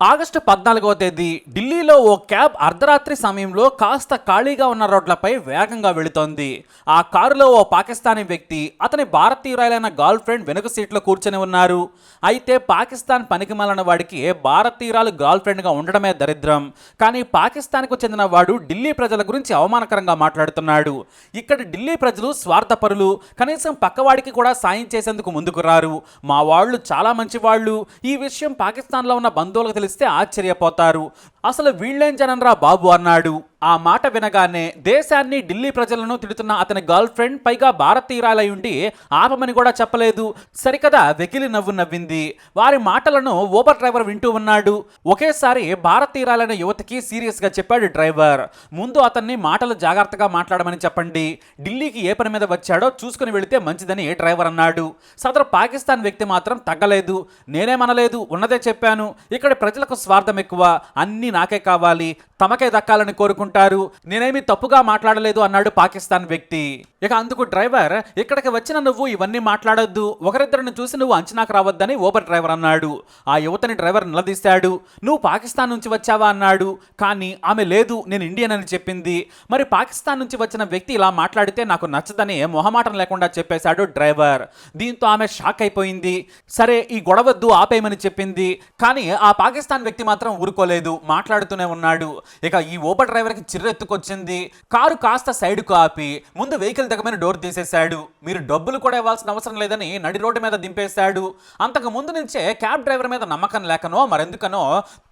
August పద్నాలుగవ తేదీ ఢిల్లీలో ఓ క్యాబ్ అర్ధరాత్రి సమయంలో కాస్త ఖాళీగా ఉన్న రోడ్లపై వేగంగా వెళుతోంది. ఆ కారులో ఓ పాకిస్తానీ వ్యక్తి అతని భారతీయురాలైన గర్ల్ ఫ్రెండ్ వెనుక సీట్లో కూర్చొని ఉన్నారు. అయితే పాకిస్తాన్ పనికిమాలిన వాడికి భారతీయురాలు గర్ల్ ఫ్రెండ్గా ఉండడమే దరిద్రం. కానీ పాకిస్తాన్కు చెందిన వాడు ఢిల్లీ ప్రజల గురించి అవమానకరంగా మాట్లాడుతున్నాడు. ఇక్కడ ఢిల్లీ ప్రజలు స్వార్థపరులు. కనీసం పక్కవాడికి కూడా సాయం చేసేందుకు ముందుకు రారు. మా వాళ్ళు చాలా మంచి వాళ్ళు ఈ విషయం పాకిస్తాన్లో ఉన్న బంధువులకు తెలిస్తే ఆశ్చర్యపోతారు. అసలు వీళ్ళేం జనన్రా బాబు అన్నాడు. ఆ మాట వినగానే దేశాన్ని ఢిల్లీ ప్రజలను తిడుతున్న అతని గర్ల్ ఫ్రెండ్ పైగా భారతీయురాలై ఉండి ఆపమని కూడా చెప్పలేదు. సరికదా వెకిలి నవ్వు నవ్వింది. వారి మాటలను ఓబర్ డ్రైవర్ వింటూ ఉన్నాడు. ఒకేసారి భారతీయురాలైన యువతికి సీరియస్గా చెప్పాడు డ్రైవర్. ముందు అతన్ని మాటలు జాగ్రత్తగా మాట్లాడమని చెప్పండి. ఢిల్లీకి ఏ పని మీద వచ్చాడో చూసుకుని వెళితే మంచిదని డ్రైవర్ అన్నాడు. సదరు పాకిస్తాన్ వ్యక్తి మాత్రం తగ్గలేదు. నేనేమనలేదు ఉన్నదే చెప్పాను. ఇక్కడ ప్రజలకు స్వార్థం ఎక్కువ. అన్నీ నాకే కావాలి. తమకే దక్కాలని ఉంటారు. నేనేమి తప్పుగా మాట్లాడలేదు అన్నాడు పాకిస్తాన్ వ్యక్తి. ఇక అందుకు డ్రైవర్ ఇక్కడికి వచ్చిన నువ్వు ఇవన్నీ మాట్లాడొద్దు. ఒకరిద్దరిని చూసి నువ్వు అంచనాకు రావద్దని ఓబర్ డ్రైవర్ అన్నాడు. ఆ యువతని డ్రైవర్ నిలదీశాడు. నువ్వు పాకిస్తాన్ నుంచి వచ్చావా? అన్నాడు. కానీ ఆమె లేదు. నేను ఇండియన్ అని చెప్పింది. మరి పాకిస్తాన్ నుంచి వచ్చిన వ్యక్తి ఇలా మాట్లాడితే నాకు నచ్చదని మొహమాటం లేకుండా చెప్పేశాడు డ్రైవర్. దీంతో ఆమె షాక్ అయిపోయింది. సరే ఈ గొడవద్దు ఆపేయమని చెప్పింది. కానీ ఆ పాకిస్తాన్ వ్యక్తి మాత్రం ఊరుకోలేదు. మాట్లాడుతూనే ఉన్నాడు. ఇక ఈ ఓబర్ డ్రైవర్కి చిర్రెత్తుకొచ్చింది. కారు కాస్త సైడ్కు ఆపి ముందు వెహికల్ దగ్గమైన డోర్ తీసేశాడు. మీరు డబ్బులు కూడా ఇవ్వాల్సిన అవసరం లేదని నడి రోడ్డు మీద దింపేశాడు. అంతకు ముందు నుంచే క్యాబ్ డ్రైవర్ మీద నమ్మకం లేకనో మరెందుకనో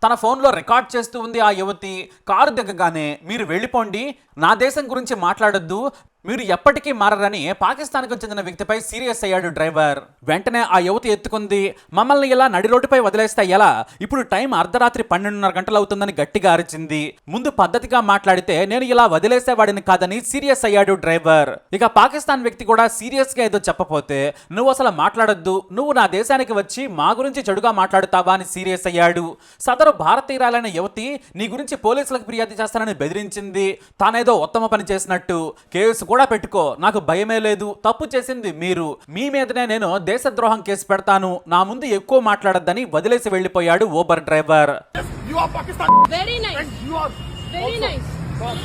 తన ఫోన్లో రికార్డ్ చేస్తూ ఉంది ఆ యువతి. కారు దిగగానే మీరు వెళ్ళిపోండి నా దేశం గురించి మాట్లాడొద్దు మీరు ఎప్పటికీ మారరని పాకిస్తాన్కు చెందిన వ్యక్తిపై సీరియస్ అయ్యాడు డ్రైవర్. వెంటనే ఆ యువతి ఎత్తుకుంది. మమ్మల్ని ఇలా నడి రోడ్డుపై వదిలేస్తే ఎలా? ఇప్పుడు టైం అర్ధరాత్రి పన్నెండున్నర గంటలు అవుతుందని గట్టిగా అరిచింది. ముందు పద్ధతిగా మాట్లాడితే నేను ఇలా వదిలేసేవాడిని కాదని సీరియస్ అయ్యాడు డ్రైవర్. ఇక పాకిస్తాన్ వ్యక్తి కూడా సీరియస్గా ఏదో చెప్పపోతే నువ్వు అసలు మాట్లాడొద్దు. నువ్వు నా దేశానికి వచ్చి మా గురించి చెడుగా మాట్లాడుతావా? అని సీరియస్ అయ్యాడు. సదరు భారతీయురాలైన యువతి నీ గురించి పోలీసులకు ఫిర్యాదు చేస్తానని బెదిరించింది. తానేదో ఉత్తమ పని చేసినట్టు. కేసు కూడా పెట్టుకో నాకు భయమే లేదు తప్పు చేసింది మీరు మీ మీదనే నేను దేశద్రోహం కేసు పెడతాను నా ముందు ఎక్కువ మాట్లాడొద్దని వదిలేసి వెళ్ళిపోయాడు Uber driver You are Pakistan. Very nice. And you are Very also- nice. Come.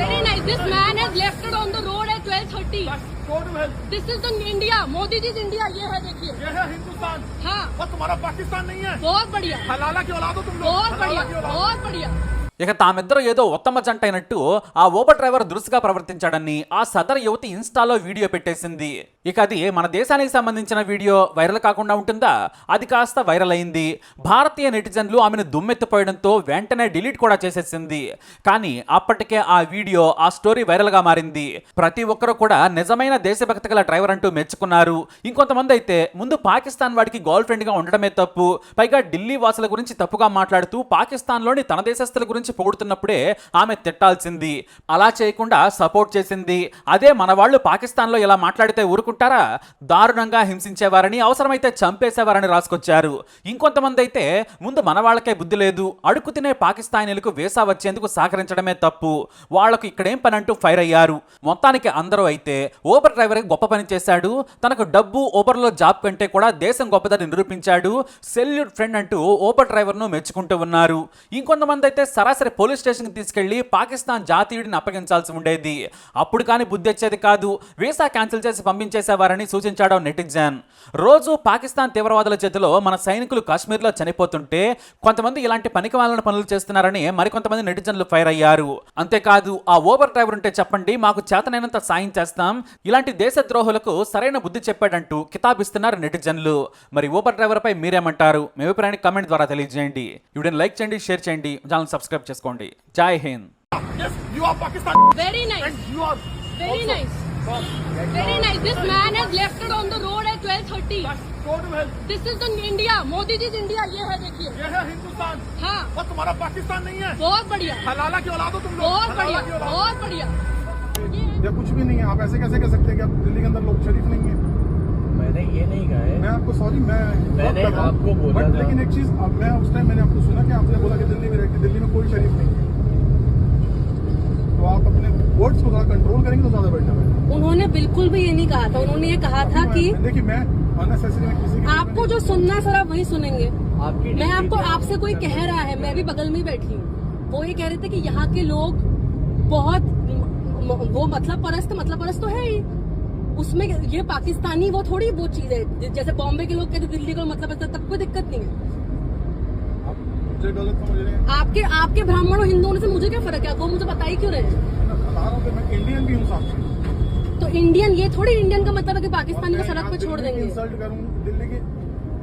Very nice. This man has left it on the road at 12:30. Bas, go to hell. This is the India. Modi ji's India. ये है देखिए. ये है हिंदुस्तान हाँ. और तुम्हारा पाकिस्तान नहीं है बहुत बढ़िया. हलाला की औलाद हो तुम लोग बहुत हलाला बढ़िया. की औलाद बहुत बढ़िया. ఇక తామిద్దరూ ఏదో ఉత్తమ జంట అయినట్టు ఆ ఓబర్ డ్రైవర్ దురుసుగా ప్రవర్తించాడని ఆ సదర్ యువతి ఇన్స్టాలో వీడియో పెట్టేసింది. ఇక అది మన దేశానికి సంబంధించిన వీడియో వైరల్ కాకుండా ఉంటుందా? అది కాస్త వైరల్ అయింది. భారతీయ నెటిజన్లు ఆమెను దుమ్మెత్తిపోయడంతో వెంటనే డిలీట్ కూడా చేసేసింది. కానీ అప్పటికే ఆ వీడియో ఆ స్టోరీ వైరల్గా మారింది. ప్రతి ఒక్కరూ కూడా నిజమైన దేశభక్తి గల డ్రైవర్ అంటూ మెచ్చుకున్నారు. ఇంకొంతమంది అయితే ముందు పాకిస్తాన్ వాడికి గర్ల్ ఫ్రెండ్గా ఉండడమే తప్పు. పైగా ఢిల్లీ వాసుల గురించి తప్పుగా మాట్లాడుతూ పాకిస్తాన్లోని తన దేశస్తుల గురించి పొగుడుతున్నప్పుడే ఆమె తిట్టాల్సింది. అలా చేయకుండా సపోర్ట్ చేసింది. అదే మన వాళ్ళు పాకిస్తాన్లో ఇలా మాట్లాడితే ఊరుకుంటారు. దారుణంగా హింసించేవారని అవసరమైతే చంపేసేవారని రాసుకొచ్చారు. ఇంకొంతమంది అయితే ముందు మన వాళ్ళకే బుద్ధి లేదు అడుగు తినే పాకిస్తానీలకు వీసా వచ్చేందుకు సహకరించడమే తప్పు. వాళ్ళకు ఇక్కడేం పని అంటూ ఫైర్ అయ్యారు. మొత్తానికి అందరూ అయితే ఓబర్ డ్రైవర్ గొప్ప పని చేశాడు. తనకు డబ్బు ఓబర్లో జాబ్ కంటే కూడా దేశం గొప్పదని నిరూపించాడు. సెల్యూట్ ఫ్రెండ్ అంటూ ఓబర్ డ్రైవర్ను మెచ్చుకుంటూ ఉన్నారు. ఇంకొంతమంది అయితే సరాసరి పోలీస్ స్టేషన్కి తీసుకెళ్ళి పాకిస్తాన్ జాతీయుడిని అప్పగించాల్సి ఉండేది. అప్పుడు కానీ బుద్ధి వచ్చేది కాదు. వీసా క్యాన్సిల్ చేసి పంపించేసేవారని సూచించాడు నెటిజన్. రోజు పాకిస్తాన్ తీవ్రవాదుల చేతిలో మన సైనికులు కాశ్మీర్లో చనిపోతుంటే కొంతమంది ఇలాంటి పనికి పనులు చేస్తున్నారని మరికొంతమంది నెటిజన్లు ఫైర్ అయ్యారు. అంతేకాదు ఆ ఓబర్ డ్రైవర్ ఉంటే చెప్పండి మాకు చేతనైనంత సాయం చేస్తాం ఇలాంటి దేశద్రోహులకు సరైన బుద్ధి చెప్పాడంటూ కితాబిస్తున్నారు నెటిజన్లు. మరి ఓబర్ డ్రైవర్ పై మీరేమంటారు? మీ అభిప్రాయాన్ని కమెంట్ ద్వారా తెలియజేయండి. వీడియోని లైక్ చేయండి షేర్ చేయండి ఛానల్ సబ్స్క్రైబ్ చేసుకోండి. జై Hind. Yes, you are Pakistan. Very nice. And you are Very also- nice. Very nice. This man has left it on the road at 12:30. Go to hell. This is the India. Modi ji's India. ये है देखिए. ये है हिंदुस्तान हाँ. और तुम्हारा पाकिस्तान नहीं है बहुत बढ़िया. हलाला की औलाद हो तुम लोग बहुत बढ़िया. बहुत बढ़िया. ये कुछ भी नहीं है आप ऐसे कैसे कह सकते हैं कि आप दिल्ली के अंदर लोग शरीफ नहीं है मैंने ये नहीं कहा है मैं आपको सॉरी मैं मैंने। आपको बोला बट था। लेकिन एक चीज़ अब मैं उस टाइम मैंने आपको सुना कि आपने बोला कि दिल्ली में रह के दिल्ली में कोई शरीफ नहीं है तो आप अपने वर्ड्स को थोड़ा कंट्रोल करेंगे तो ज़्यादा बेटर है। उन्होंने बिल्कुल भी ये नहीं कहा था। उन्होंने ये कहा था कि देखिए मैं आपको जो सुनना है सर आप वही सुनेंगे। मैं आपको आपसे कोई कह रहा है मैं भी बगल में बैठी हूँ। वो ये कह रहे थे कि यहाँ के लोग बहुत वो मतलब परस्त मतलब परस्त तो है ही। उसमें ये पाकिस्तानी वो थोड़ी वो चीज़ है। जैसे बॉम्बे के लोग कहते दिल्ली को मतलब तब कोई दिक्कत नहीं है। आप मुझे गलत समझ रहे हैं। आपके आपके ब्राह्मण और हिंदुओं से मुझे क्या फ़र्क है? वो मुझे बता ही क्यों रहे हैं? बता रहा हूँ मैं इंडियन भी हूँ साथ में। तो इंडियन ये थोड़ी इंडियन का मतलब है कि पाकिस्तानी को सड़क पर छोड़ देंगे। इंसल्ट करूँ दिल्ली की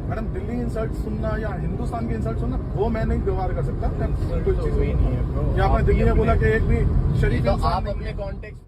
मैडम दिल्ली इंसल्ट सुनना या हिंदुस्तान की इंसल्ट सुनना वो मैं नहीं व्यवहार कर सकता। कोई तो चीज़ नहीं है क्या या आपने दिल्ली ने में बोला कि एक भी शरीफ तो आप अपने। कॉन्टेक्स्ट